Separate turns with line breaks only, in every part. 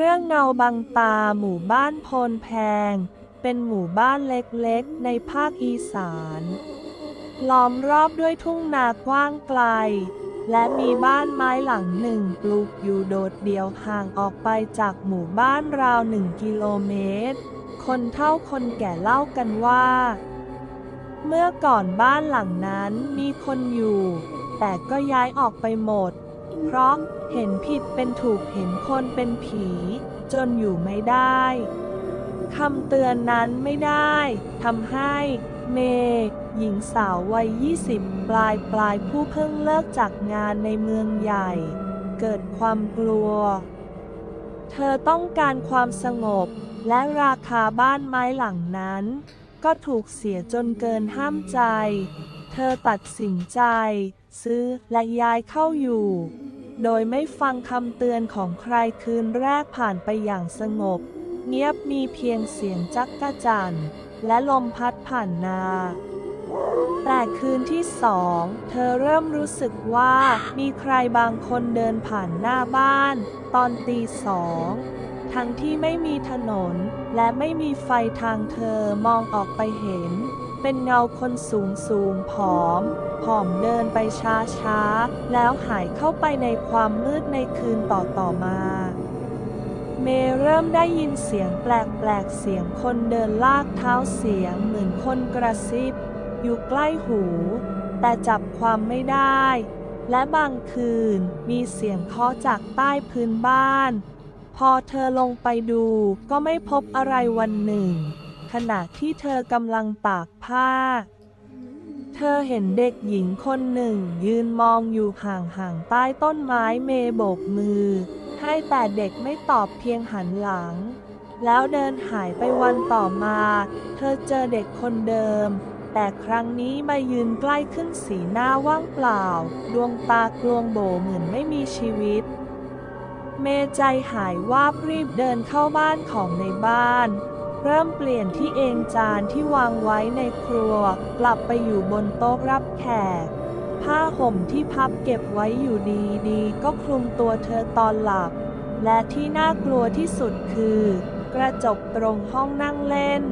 เรื่องเงาบังตาหมู่บ้านโพนแพง เป็นหมู่บ้านเล็กๆ ในภาคอีสาน ล้อมรอบด้วยทุ่งนากว้างไกล และมีบ้านไม้หลังหนึ่งปลูกอยู่โดดเดี่ยวห่างออกไปจากหมู่บ้านราวหนึ่งกิโลเมตร คนเฒ่าคนแก่เล่ากันว่า เมื่อก่อนบ้านหลังนั้นมีคนอยู่ แต่ก็ย้ายออกไปหมด เพราะเห็นผิดเป็นถูกเห็นคนเป็นผี จนอยู่ไม่ได้คำเตือนนั้นไม่ได้ทำให้เมย์หญิงสาววัย 20 ปลายปลายผู้เพิ่งเลิกจากงานในเมืองใหญ่ เกิดความกลัว เธอต้องการความสงบและราคาบ้านไม้หลังนั้น ก็ถูกเสียจนเกินห้ามใจ เธอตัดสินใจ ซื้อและย้ายเข้าอยู่ โดยไม่ฟังคำเตือนของใครคืนแรกผ่านไปอย่างสงบ เงียบมีเพียงเสียงจักกะจั่นและลมพัดผ่านนา แต่คืนที่สอง เธอเริ่มรู้สึกว่ามีใครบางคนเดินผ่านหน้าบ้าน ตอนตีสองทั้งที่ไม่มีถนนและไม่มีไฟทางเธอมองออกไปเห็น เป็นเงาคนสูงสูงผอม ผอมเดินไปช้าช้าๆแล้วหายเข้าไปในความมืดในคืนต่อต่อมา เมย์เริ่มได้ยินเสียงแปลกๆ เสียงคนเดินลากเท้าเสียงเหมือนคนกระซิบ อยู่ใกล้หู แต่จับความไม่ได้ และบางคืนมีเสียงเคาะจากใต้พื้นบ้าน พอเธอลงไปดูก็ไม่พบอะไรวันหนึ่งขณะที่เธอกำลังตาก ผ้า เธอเห็นเด็กหญิงคนหนึ่ง ยืนมองอยู่ห่างๆใต้ต้นไม้เมย์โบกมือ ให้แต่เด็กไม่ตอบเพียงหันหลัง แล้วเดินหายไปวันต่อมา เธอเจอเด็กคนเดิม แต่ครั้งนี้มายืนใกล้ขึ้นสีหน้าว่างเปล่า ดวงตากลวงโบเหมือนไม่มีชีวิตเมใจหายวาบรีบเดินเข้าบ้านของในบ้าน เริ่มเปลี่ยนที่เองจานที่วางไว้ในครัว กลับไปอยู่บนโต๊ะรับแขก ผ้าห่มที่พับเก็บไว้อยู่ดีๆ ก็คลุมตัวเธอตอนหลับ และที่น่ากลัวที่สุดคือ กระจกตรงห้องนั่งเล่น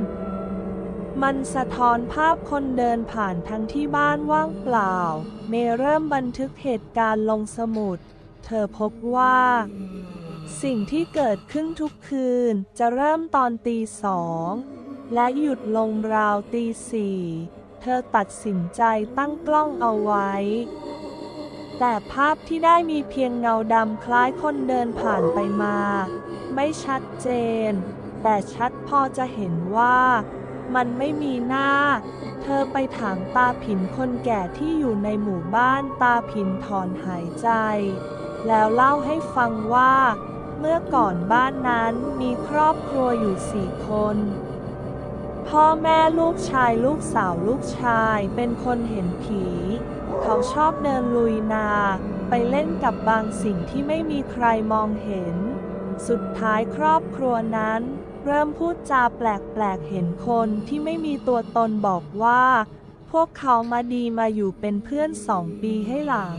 มันสะท้อนภาพคนเดินผ่านทั้งที่บ้านว่างเปล่า เมเริ่มบันทึกเหตุการณ์ลงสมุด เธอพบว่า สิ่งที่เกิดขึ้นทุกคืนจะเริ่มตอนตีสองและหยุดลงราวตีสี่เธอตัดสินใจตั้งกล้องเอาไว้ แต่ภาพที่ได้มีเพียงเงาดำคล้ายคนเดินผ่านไปมา ไม่ชัดเจน แต่ชัดพอจะเห็นว่ามันไม่มีหน้า เธอไปถามตาผินคนแก่ที่อยู่ในหมู่บ้านตาผินถอนหายใจ แล้วเล่าให้ฟังว่า เมื่อก่อนบ้านนั้นมีครอบครัวอยู่สี่คน พ่อแม่ลูกชายลูกสาวลูกชายเป็นคนเห็นผี เขาชอบเดินลุยนา ไปเล่นกับบางสิ่งที่ไม่มีใครมองเห็น สุดท้ายครอบครัวนั้น เริ่มพูดจาแปลกๆเห็นคนที่ไม่มีตัวตนบอกว่า พวกเขามาดีมาอยู่เป็นเพื่อนสองปีให้หลัง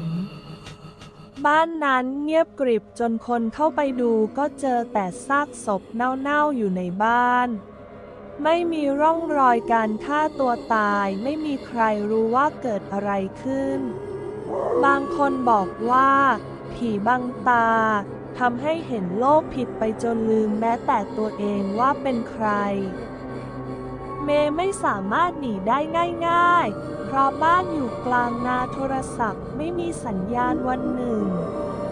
บ้านนั้นเงียบกริบจนคนเข้าไปดูก็เจอแต่ซากศพเน่าๆอยู่ในบ้าน ไม่มีร่องรอยการฆ่าตัวตายไม่มีใครรู้ว่าเกิดอะไรขึ้น บางคนบอกว่า ผีบังตาทำให้เห็นโลกผิดไปจนลืมแม้แต่ตัวเองว่าเป็นใคร เมย์ไม่สามารถหนีได้ง่าย ๆ เพราะบ้านอยู่กลางนาโทรศัพท์ไม่มีสัญญาณวันหนึ่ง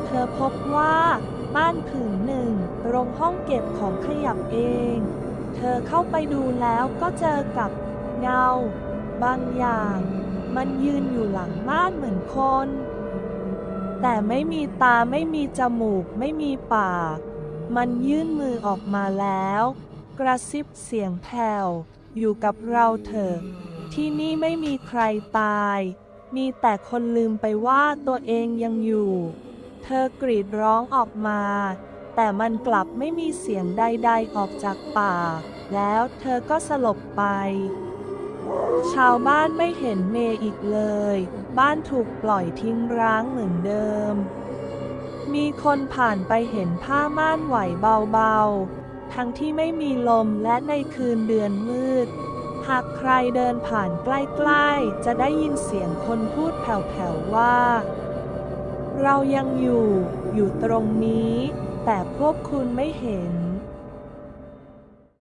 เธอพบว่าบ้านผืนหนึ่งตรงห้องเก็บของขยับเอง เธอเข้าไปดูแล้วก็เจอกับเงา บางอย่าง มันยืนอยู่หลังม่านเหมือนคน แต่ไม่มีตาไม่มีจมูกไม่มีปาก มันยื่นมือออกมาแล้ว กระซิบเสียงแผ่วอยู่กับเราเถอะ ที่นี่ไม่มีใครตาย มีแต่คนลืมไปว่าตัวเองยังอยู่ เธอกรีดร้องออกมา แต่มันกลับไม่มีเสียงใดๆออกจากปากแล้วเธอก็สลบไป ชาวบ้านไม่เห็นเมย์อีกเลย บ้านถูกปล่อยทิ้งร้างเหมือนเดิม มีคนผ่านไปเห็นผ้าม่านไหวเบาๆ ทั้งที่ไม่มีลมและในคืนเดือนมืด หากใครเดินผ่านใกล้ๆ จะได้ยินเสียงคนพูดแผ่วๆว่า เรายังอยู่ อยู่ตรงนี้ แต่พวกคุณไม่เห็น